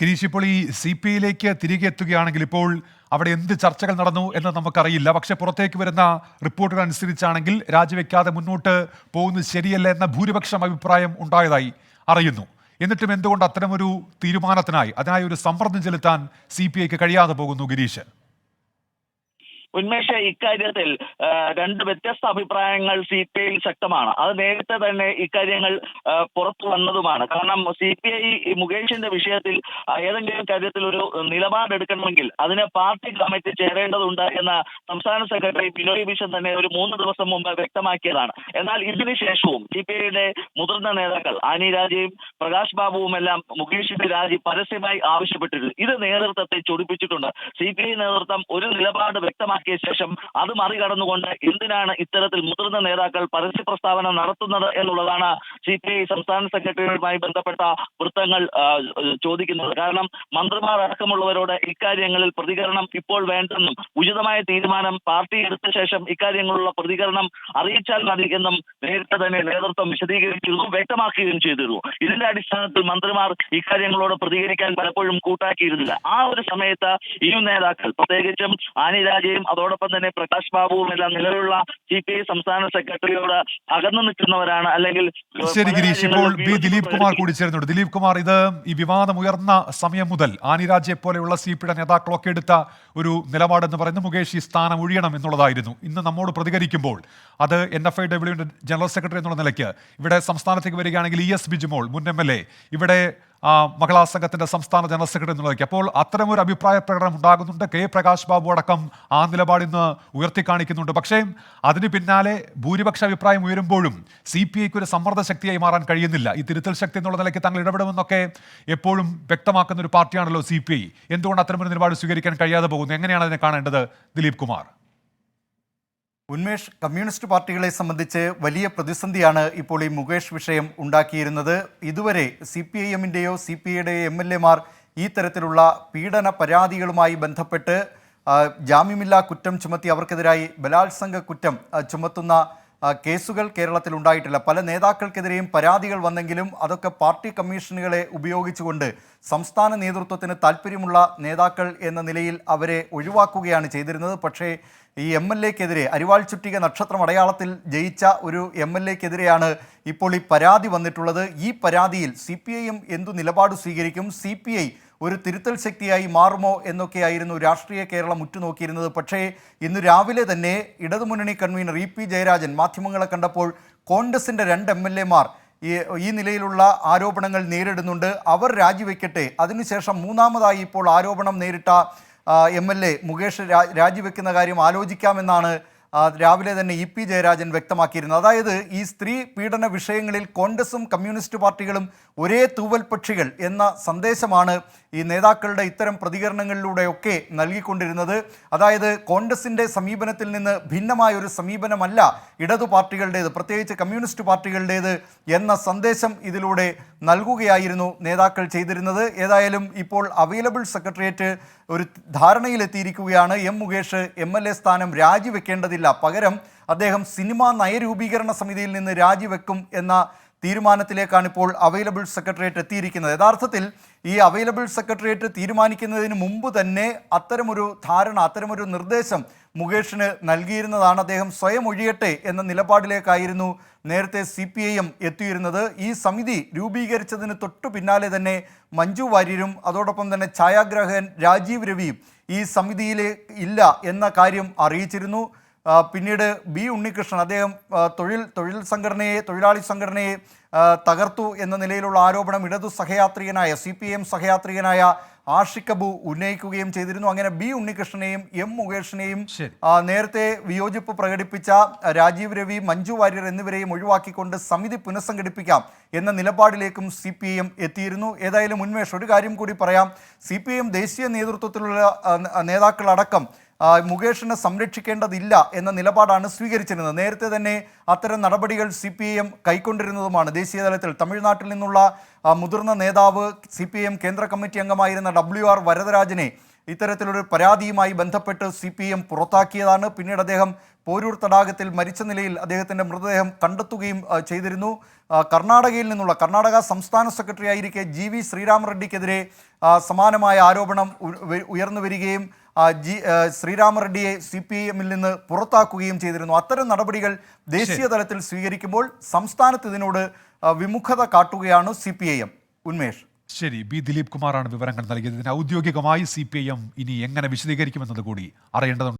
ഗിരീഷ് ഇപ്പോൾ ഈ C P ഐയിലേക്ക് തിരികെ എത്തുകയാണെങ്കിൽ ഇപ്പോൾ അവിടെ എന്ത് ചർച്ചകൾ നടന്നു എന്ന് നമുക്കറിയില്ല. പക്ഷെ പുറത്തേക്ക് വരുന്ന റിപ്പോർട്ടുകൾ അനുസരിച്ചാണെങ്കിൽ രാജിവെക്കാതെ മുന്നോട്ട് പോകുന്നത് ശരിയല്ല എന്ന ഭൂരിപക്ഷം അഭിപ്രായം ഉണ്ടായതായി അറിയുന്നു. എന്നിട്ടും എന്തുകൊണ്ട് അത്തരമൊരു തീരുമാനത്തിനായി അതിനായി ഒരു സമ്മർദ്ദം ചെലുത്താൻ സി പി ഐക്ക് കഴിയാതെ പോകുന്നു ഗിരീഷ് ഉന്മേഷ ഇക്കാര്യത്തിൽ രണ്ട് വ്യത്യസ്ത അഭിപ്രായങ്ങൾ സി പി ഐയിൽ ശക്തമാണ്. അത് നേരത്തെ തന്നെ ഇക്കാര്യങ്ങൾ പുറത്തു വന്നതുമാണ്. കാരണം സി പി ഐ മുകേഷിന്റെ വിഷയത്തിൽ ഏതെങ്കിലും കാര്യത്തിൽ ഒരു നിലപാടെടുക്കണമെങ്കിൽ അതിന് പാർട്ടി കമ്മിറ്റി ചേരേണ്ടതുണ്ട് എന്ന സംസ്ഥാന സെക്രട്ടറി ബിനോയ് വിശ്വൻ തന്നെ ഒരു മൂന്ന് ദിവസം മുമ്പ് വ്യക്തമാക്കിയതാണ്. എന്നാൽ ഇതിനുശേഷവും സി പി ഐയുടെ മുതിർന്ന നേതാക്കൾ ആനി രാജയും പ്രകാശ് ബാബുവും എല്ലാം മുകേഷിന്റെ രാജി പരസ്യമായി ആവശ്യപ്പെട്ടിരുന്നു. ഇത് നേതൃത്വത്തെ ചൊടിപ്പിച്ചിട്ടുണ്ട്. സി പി ഐ നേതൃത്വം ഒരു നിലപാട് വ്യക്തമാക്കിയ ശേഷം അത് മറികടന്നുകൊണ്ട് എന്തിനാണ് ഇത്തരത്തിൽ മുതിർന്ന നേതാക്കൾ പരസ്യ പ്രസ്താവന നടത്തുന്നത് എന്നുള്ളതാണ് സി പി ഐ സംസ്ഥാന സെക്രട്ടറിയുമായി ബന്ധപ്പെട്ട വൃത്തങ്ങൾ ചോദിക്കുന്നത്. കാരണം മന്ത്രിമാർ അടക്കമുള്ളവരോട് ഇക്കാര്യങ്ങളിൽ പ്രതികരണം ഇപ്പോൾ വേണ്ടെന്നും ഉചിതമായ തീരുമാനം പാർട്ടി എടുത്ത ശേഷം ഇക്കാര്യങ്ങളിലുള്ള പ്രതികരണം അറിയിച്ചാൽ മതി എന്നും നേരത്തെ തന്നെ നേതൃത്വം വിശദീകരിച്ചിരുന്നു വ്യക്തമാക്കുകയും ചെയ്തിരുന്നു. ഇതിന്റെ അടിസ്ഥാനത്തിൽ മന്ത്രിമാർ ഇക്കാര്യങ്ങളോട് പ്രതികരിക്കാൻ പലപ്പോഴും കൂട്ടാക്കിയിരുന്നില്ല. ആ ഒരു സമയത്ത് ഈ നേതാക്കൾ പ്രത്യേകിച്ചും ആനി രാജയും അതോടൊപ്പം തന്നെ പ്രകാശ് ബാബുവും എല്ലാം നിലവിലുള്ള സി പി ഐ സംസ്ഥാന സെക്രട്ടറിയോട് അകന്നു നിൽക്കുന്നവരാണ്. അല്ലെങ്കിൽ ശരി ഗിരീഷ്. ഇപ്പോൾ ബി ദിലീപ് കുമാർ കൂടി ചേരുന്നുണ്ട് ദിലീപ് കുമാർ ഇത് ഈ വിവാദം ഉയർന്ന സമയം മുതൽ ആനിരാജയെ പോലെയുള്ള സി പിയുടെ നേതാക്കളൊക്കെ എടുത്ത ഒരു നിലപാടെന്ന് പറയുന്നത് മുകേഷ് ഈ സ്ഥാനം ഒഴിയണം എന്നുള്ളതായിരുന്നു. ഇന്ന് നമ്മോട് പ്രതികരിക്കുമ്പോൾ അത് എൻ എഫ് ഐ ഡബ്ല്യുവിന്റെ ജനറൽ സെക്രട്ടറി എന്നുള്ള നിലയ്ക്ക് ഇവിടെ സംസ്ഥാനത്തേക്ക് വരികയാണെങ്കിൽ ഇ എസ് ബിജുമോൾ മുൻ എം എൽ എ. ഇവിടെ മഹിളാ സംഘത്തിന്റെ സംസ്ഥാന ജനറൽ സെക്രട്ടറി എന്നുള്ള നിലയ്ക്ക് അപ്പോൾ അത്തരമൊരു അഭിപ്രായ പ്രകടനം ഉണ്ടാകുന്നുണ്ട്. കെ. പ്രകാശ് ബാബു അടക്കം ആ നിലപാട് ഇന്ന് ഉയർത്തിക്കാണിക്കുന്നുണ്ട് പക്ഷേ അതിന് പിന്നാലെ ഭൂരിപക്ഷ അഭിപ്രായം ഉയരുമ്പോഴും സി പി ഐക്ക് ഒരു സമ്മർദ്ദ ശക്തിയായി മാറാൻ കഴിയുന്നില്ല. ഈ തിരുത്തൽ ശക്തി എന്നുള്ള നിലയ്ക്ക് തങ്ങൾ ഇടപെടുമെന്നൊക്കെ എപ്പോഴും വ്യക്തമാക്കുന്ന ഒരു പാർട്ടിയാണല്ലോ സി പി ഐ. എന്തുകൊണ്ട് അത്തരമൊരു നിലപാട് സ്വീകരിക്കാൻ കഴിയാതെ പോകുന്നു? എങ്ങനെയാണ് അതിനെ കാണേണ്ടത്? ദിലീപ് കുമാർ. ഉന്മേഷ് കമ്മ്യൂണിസ്റ്റ് പാർട്ടികളെ സംബന്ധിച്ച് വലിയ പ്രതിസന്ധിയാണ് ഇപ്പോൾ ഈ മുകേഷ് വിഷയം ഉണ്ടാക്കിയിരുന്നത്. ഇതുവരെ സി പി ഐ എമ്മിന്റെയോ സി പി ഐയുടെയോ എം എൽ ഈ തരത്തിലുള്ള പീഡന പരാതികളുമായി ബന്ധപ്പെട്ട് ജാമ്യമില്ലാ കുറ്റം ചുമത്തി അവർക്കെതിരായി ബലാത്സംഗ കുറ്റം ചുമത്തുന്ന കേസുകൾ കേരളത്തിൽ ഉണ്ടായിട്ടില്ല. പല നേതാക്കൾക്കെതിരെയും പരാതികൾ വന്നെങ്കിലും അതൊക്കെ പാർട്ടി കമ്മീഷനുകളെ ഉപയോഗിച്ചുകൊണ്ട് സംസ്ഥാന നേതൃത്വത്തിന് താല്പര്യമുള്ള നേതാക്കൾ എന്ന നിലയിൽ അവരെ ഒഴിവാക്കുകയാണ് ചെയ്തിരുന്നത്. പക്ഷേ ഈ എം എൽ എക്കെതിരെ അരിവാൾ ചുറ്റിക നക്ഷത്രം അടയാളത്തിൽ ജയിച്ച ഒരു എം എൽ എക്കെതിരെയാണ് ഇപ്പോൾ ഈ പരാതി വന്നിട്ടുള്ളത്. ഈ പരാതിയിൽ സി പി ഐ എം എന്തു നിലപാട് സ്വീകരിക്കും? സി പി ഐ ഒരു തിരുത്തൽ ശക്തിയായി മാറുമോ എന്നൊക്കെയായിരുന്നു രാഷ്ട്രീയ കേരളം ഉറ്റുനോക്കിയിരുന്നത്. പക്ഷേ ഇന്ന് രാവിലെ തന്നെ ഇടതുമുന്നണി കൺവീനർ ഇ പി ജയരാജൻ മാധ്യമങ്ങളെ കണ്ടപ്പോൾ കോൺഗ്രസിന്റെ രണ്ട് എം എൽ എമാർ ഈ ഈ നിലയിലുള്ള ആരോപണങ്ങൾ നേരിടുന്നുണ്ട്. അവർ രാജിവെക്കട്ടെ. അതിനുശേഷം മൂന്നാമതായി ഇപ്പോൾ ആരോപണം നേരിട്ട എം എൽ എ മുകേഷ് രാജിവെക്കുന്ന കാര്യം ആലോചിക്കാമെന്നാണ് രാവിലെ തന്നെ ഇ പി ജയരാജൻ വ്യക്തമാക്കിയിരുന്നു. അതായത് ഈ സ്ത്രീ പീഡന വിഷയങ്ങളിൽ കോൺഗ്രസും കമ്മ്യൂണിസ്റ്റ് പാർട്ടികളും ഒരേ തൂവൽ പക്ഷികൾ എന്ന സന്ദേശമാണ് ഈ നേതാക്കളുടെ ഇത്തരം പ്രതികരണങ്ങളിലൂടെയൊക്കെ നൽകിക്കൊണ്ടിരുന്നത്. അതായത് കോൺഗ്രസിന്റെ സമീപനത്തിൽ നിന്ന് ഭിന്നമായ ഒരു സമീപനമല്ല ഇടതു പാർട്ടികളുടേത് പ്രത്യേകിച്ച് കമ്മ്യൂണിസ്റ്റ് പാർട്ടികളുടേത് എന്ന സന്ദേശം ഇതിലൂടെ നൽകുകയായിരുന്നു നേതാക്കൾ ചെയ്തിരുന്നത്. ഏതായാലും ഇപ്പോൾ അവൈലബിൾ സെക്രട്ടേറിയറ്റ് ഒരു ധാരണയിലെത്തിയിരിക്കുകയാണ്. M Mukesh M L A സ്ഥാനം രാജിവെക്കേണ്ടതില്ല പകരം അദ്ദേഹം സിനിമാ നയരൂപീകരണ സമിതിയിൽ നിന്ന് രാജിവെക്കും എന്ന തീരുമാനത്തിലേക്കാണ് ഇപ്പോൾ അവൈലബിൾ സെക്രട്ടേറിയറ്റ് എത്തിയിരിക്കുന്നത്. യഥാർത്ഥത്തിൽ ഈ അവൈലബിൾ സെക്രട്ടേറിയറ്റ് തീരുമാനിക്കുന്നതിന് മുമ്പ് തന്നെ അത്തരമൊരു ധാരണ അത്തരമൊരു നിർദ്ദേശം മുകേഷിന് നൽകിയിരുന്നതാണ് അദ്ദേഹം സ്വയം ഒഴിയട്ടെ എന്ന നിലപാടിലേക്കായിരുന്നു നേരത്തെ സി പി ഐ എം എത്തിയിരുന്നത്. ഈ സമിതി രൂപീകരിച്ചതിന് തൊട്ടു പിന്നാലെ തന്നെ മഞ്ജു വാര്യരും അതോടൊപ്പം തന്നെ ഛായാഗ്രാഹകൻ രാജീവ് രവിയും ഈ സമിതിയിലെ ഇല്ല എന്ന കാര്യം അറിയിച്ചിരുന്നു. പിന്നീട് ബി ഉണ്ണികൃഷ്ണൻ അദ്ദേഹം തൊഴിൽ തൊഴിൽ സംഘടനയെ തൊഴിലാളി സംഘടനയെ തകർത്തു എന്ന നിലയിലുള്ള ആരോപണം ഇടതു സഹയാത്രികനായ സി പി എം സഹയാത്രികനായ ആഷിക് അബു ഉന്നയിക്കുകയും ചെയ്തിരുന്നു. അങ്ങനെ ബി ഉണ്ണികൃഷ്ണനെയും എം മുകേഷിനെയും നേരത്തെ വിയോജിപ്പ് പ്രകടിപ്പിച്ച രാജീവ് രവി മഞ്ജു വാര്യർ എന്നിവരെയും ഒഴിവാക്കിക്കൊണ്ട് സമിതി പുനഃസംഘടിപ്പിക്കാം എന്ന നിലപാടിലേക്കും സി പി എം എത്തിയിരുന്നു. ഏതായാലും ഉന്മേഷ് ഒരു കാര്യം കൂടി പറയാം. സി പി എം ദേശീയ നേതൃത്വത്തിലുള്ള നേതാക്കളടക്കം മുകേഷിനെ സംരക്ഷിക്കേണ്ടതില്ല എന്ന നിലപാടാണ് സ്വീകരിച്ചിരുന്നത്. നേരത്തെ തന്നെ അത്തരം നടപടികൾ സി പി എം കൈക്കൊണ്ടിരുന്നതുമാണ്. ദേശീയ തലത്തിൽ തമിഴ്നാട്ടിൽ നിന്നുള്ള മുതിർന്ന നേതാവ് സി പി എം കേന്ദ്ര കമ്മിറ്റി അംഗമായിരുന്ന ഡബ്ല്യു ആർ വരദരാജനെ ഇത്തരത്തിലൊരു പരാതിയുമായി ബന്ധപ്പെട്ട് സി പി എം പുറത്താക്കിയതാണ്. പിന്നീട് അദ്ദേഹം പോരൂർ തടാകത്തിൽ മരിച്ച നിലയിൽ അദ്ദേഹത്തിന്റെ മൃതദേഹം കണ്ടെത്തുകയും ചെയ്തിരുന്നു. കർണാടകയിൽ നിന്നുള്ള കർണാടക സംസ്ഥാന സെക്രട്ടറി ആയിരിക്കെ ജി വി ശ്രീരാമറെഡ്ഡിക്കെതിരെ സമാനമായ ആരോപണം ഉയർന്നു വരികയും ജി ശ്രീരാമ ശ്രീരാമറെഡ്ഡിയെ സി പി എമ്മിൽ നിന്ന് പുറത്താക്കുകയും ചെയ്തിരുന്നു. അത്തരം നടപടികൾ ദേശീയ തലത്തിൽ സ്വീകരിക്കുമ്പോൾ സംസ്ഥാനത്ത് ഇതിനോട് വിമുഖത കാട്ടുകയാണ് C P I M. Unmesh. ശരി. ബി ദിലീപ് കുമാറാണ് വിവരങ്ങൾ നൽകിയത് ഇതിന് ഔദ്യോഗികമായി സി പി ഐ എം ഇനി എങ്ങനെ വിശദീകരിക്കുമെന്നത് കൂടി അറിയേണ്ടതുണ്ട്.